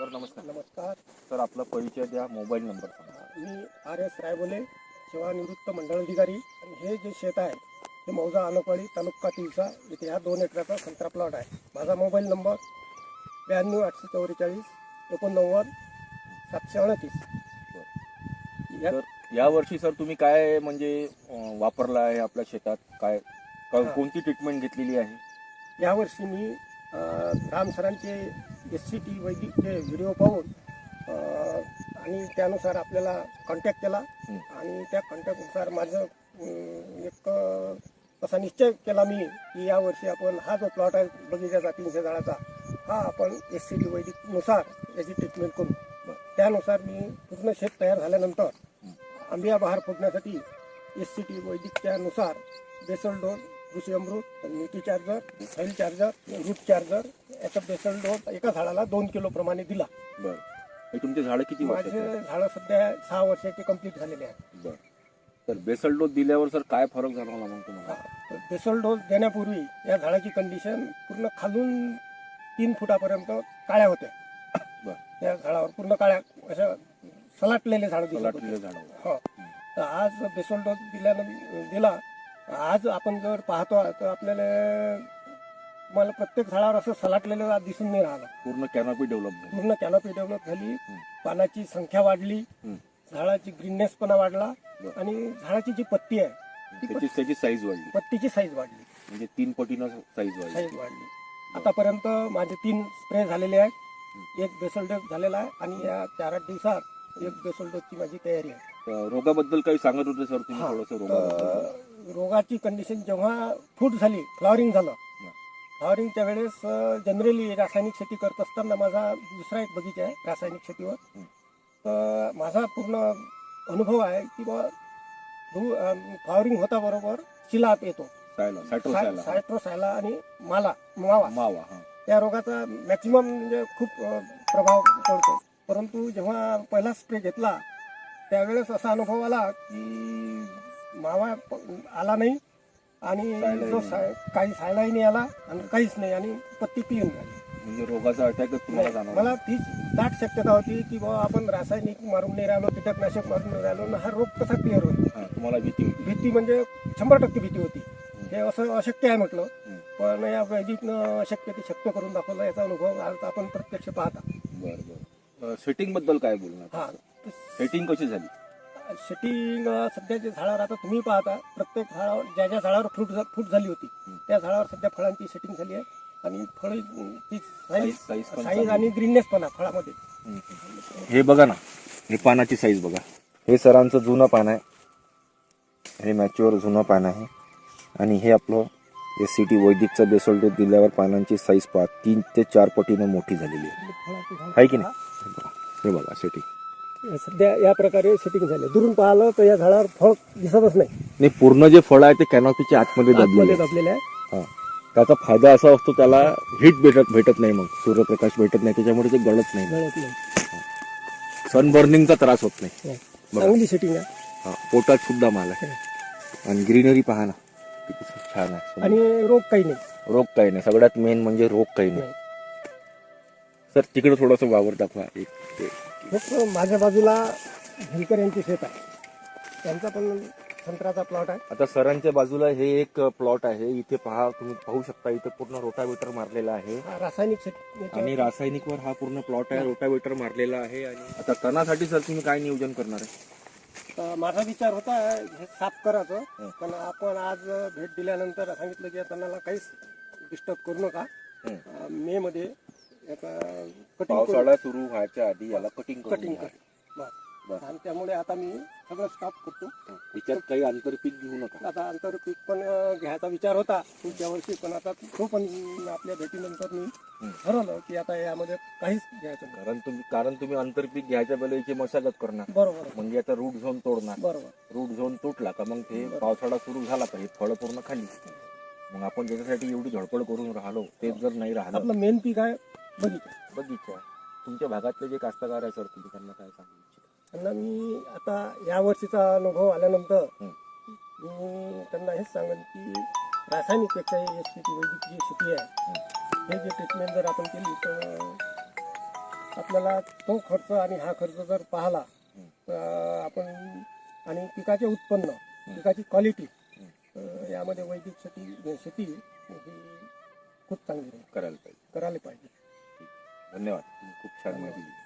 Sir नमस्कार. नमस्कार. Sir आपला परिचय द्या मोबाईल नंबर सांगा. मी आर एस रायबोले सेवानिवृत्त मंडळ अधिकारी. आणि हे जे शेत आहे हे मौजा अनकवाडी तालुका तिवसा इथे ह्या दोन एकराचा संत्रा प्लॉट आहे. माझा मोबाईल नंबर ब्याण्णव आठशे चौवेचाळीस एकोणनव्वद सातशे अडतीस. या- तर यावर्षी सर तुम्ही काय म्हणजे वापरला आहे आपल्या शेतात? काय. कोणती ट्रीटमेंट घेतलेली आहे? यावर्षी मी राम सरांचे एस सी टी वैदिकचे व्हिडिओ पाहून आणि त्यानुसार आपल्याला कॉन्टॅक्ट केला. आणि त्या कॉन्टॅक्टनुसार माझं एक असा निश्चय केला मी की यावर्षी आपण हा जो प्लॉट आहे बगीचाचा तीनशे झाडाचा हा आपण एस सी टी वैदिकनुसार याची ट्रीटमेंट करू त्यानुसार मी पूर्ण शेत तयार झाल्यानंतर. आंबिया बहार फोडण्यासाठी एस सी टी वैदिकच्या नुसार basal dose Krishi Amrut nutri charger soil charger root charger याचा बेसल डोस एका झाडाला दोन किलो प्रमाणे दिला. बरं. हे तुमचे झाडं किती वर्षाचे माझे आहेत? झाडं सध्या सहा वर्षाचे कंप्लीट झालेले आहेत. बरं. तर बेसल डोस दिल्यावर सर काय फरक जाणवला मग तुम्हाला? तर बेसल डोस देण्यापूर्वी या झाडाची कंडिशन पूर्ण खालून तीन फुटापर्यंत काळ्या होत्या. बरं. या झाडावर पूर्ण काळ्या अशा सलाटलेले झाड दिसत होते. सलाटलेले झाडं हो. तर आज बेसल डोस दिल्यानं दिला आज आपण जर पाहतो तर आपल्याला मला प्रत्येक झाडावर असं सलाटलेलं दिसून नाही राहिलं. पूर्ण कॅनॉपी डेव्हलप झाली. पूर्ण कॅनॉपी डेव्हलप झाली. पानाची संख्या वाढली. झाडाची ग्रीननेसपणा वाढला. आणि झाडाची जी पत्ती आहे त्याची त्याची साईज वाढली. पत- पत्तीची साईज वाढली. म्हणजे तीन पटीनं साईज वाढली. साईज वाढली. आतापर्यंत माझे तीन स्प्रे झालेले आहेत. एक बेसल डोस झालेला आहे आणि या चार आठ दिवसात एक बेसल डोसची माझी तयारी आहे. रोगाबद्दल काही सांगत होते सर तुम्ही हा. थोडंसं रोगाबद्दल? रोगाची कंडिशन जेव्हा फूट झाली फ्लॉवरिंग झालं. फ्लॉवरिंगच्या वेळेस जनरली रासायनिक शेती करत असताना माझा दुसरा एक बगीचा आहे रासायनिक शेतीवर. हं. तर माझा पूर्ण अनुभव आहे की बा फ्लॉवरिंग होता बरोबर चिलाप येतो. सायला सायट्रोसायला सायट्रोसायला आणि माला मावा. मावा हा. त्या रोगाचा मॅक्सिमम म्हणजे खूप अ, प्रभाव पडतो. परंतु जेव्हा पहिला स्प्रे घेतला त्यावेळेस असा अनुभव आला की मावा आला नाही आणि जो काही सायलाही नाही आला आणि काहीच नाही आणि पत्ती क्लीन झाली म्हणजे रोगाचा अटॅकच तुम्हाला नाही, जाणवला. मला तीच दाट शक्यता होती की बाबा आपण रासायनिक मारून नाही राहिलो कीटकनाशक मारून नाही राहिलो आणि हा रोग कसा क्लिअर होईल? हा, तुम्हाला भीती होती. भीती म्हणजे शंभर टक्के भीती होती. हे असं अशक्य आहे म्हटलं. हं. पण या वैदिकनं अशक्य ते शक्य करून दाखवलं याचा अनुभव आज आपण प्रत्यक्ष पाहता. बरं बरं. सेटिंगबद्दल काय बोलणार? हा. सेटिंग कशी झाली? शेटिंग सध्याच्या झाडावर आता तुम्ही पाहता प्रत्येक झाडावर ज्या ज्या झाडावर फ्रूट फूट झाली होती. त्या झाडावर सध्या फळांची सेटिंग झाली आहे. आणि फळ ती साईज साईज. आणि ग्रीननेस पण आहे फळामध्ये. हे बघा ना हे पानाची साईज बघा. हे सरांचं जुनं पान आहे. हे मॅच्युअर जुनं पान आहे. आणि हे आपलं एस सी टी वैदिकचा बेसल डोस दिल्यावर पानांची साईज पहा तीन ते चार पटीनं मोठी झालेली आहे. की नाही? हे बघा. हे बघा सेटिंग सध्या या प्रकारे सेटिंग झाले दुरून पाहिलं तर या झाडावर फळ दिसतच नाही. नाही पूर्ण जे फळ आहे ते कॅनॉपीच्या आतमध्ये दबलेले आहे. दबलेले आहे. हा. त्याचा फायदा असा असतो त्याला हीट भेटत भेटत नाही मग. सूर्यप्रकाश भेटत नाही त्याच्यामुळे ते गळत नाही. गळत नाही. सनबर्निंगचा त्रास होत नाही. हो. बघा. चांगली सेटिंग आहे. हा. पोटात सुद्धा माल आहे. आणि ग्रीनरी पहा ना. किती छान आहे. आणि रोग काही नाही. रोग काही नाही. सगळ्यात मेन म्हणजे रोग काही नाही. नाही. सर तिकडे थोडस वावर दाखवा. एक ते माझ्या बाजूला भिलकर यांचे शेत आहे. त्यांचा पण संत्र्याचा प्लॉट आहे. आता सरांच्या बाजूला हे एक प्लॉट आहे. इथे पहा तुम्ही पाहू शकता इथे पूर्ण रोटावेटर मारलेला आहे. हा रासायनिक शेती आणि रासायनिकवर हा पूर्ण प्लॉट आहे. रोटावेटर मारलेला आहे आणि आता तणासाठी सर तुम्ही काय नियोजन करणार आहे? माझा विचार होता हे साफ करायचं हं. पण आपण आज भेट दिल्यानंतर सांगितलं की त्यांना काहीच डिस्टर्ब करू नका. हं. मे मध्ये याचा कटिंग पावसाळा सुरू व्हायच्या आधी याला कटिंग कटिंग बस. आणि त्यामुळे आता मी सगळं स्टॉप करतो. याच्यात काही आंतरपीक घेऊ नका. आता आंतरपीक पण घ्यायचा विचार होता पुढच्या वर्षी पण आता तो पण आपल्या भेटीनंतर मी. ठरवलं की आता यामध्ये काहीच घ्यायचं नाही. कारण तुम्ही कारण तुम्ही आंतरपीक घ्यायच्या वेळेला याची मशागत करणार. बरोबर. म्हणजे याचा रूट झोन तोडणार. बरोबर. रूट झोन तुटला का मग ते. पावसाळा सुरू झाला का? हे फळं पूर्ण खाली. मग आपण त्याच्यासाठी एवढी धडपड करून राहिलो तेच जर नाही राहिलं. आपलं मेन पीक आहे बगीचा बगीचा तुमच्या भागातले जे कास्तकार आहे सर तुम्ही त्यांना काय सांगू इच्छिता? त्यांना मी आता या वर्षीचा अनुभव आल्यानंतर हं. मी त्यांना हेच सांगेन की रासायनिकपेक्षा एस शेती वैदिक जी शेती आहे हे. जे ट्रीटमेंट जर आपण केली तर आपल्याला तो खर्च आणि हा खर्च जर पाहिला तर आपण आणि पिकाचे उत्पन्न पिकाची क्वालिटी यामध्ये वैदिक शेती शेती ही खूप चांगली आहे. करायला पाहिजे. करायला पाहिजे. धन्यवाद. तुम्ही खूप छान माहिती दिली.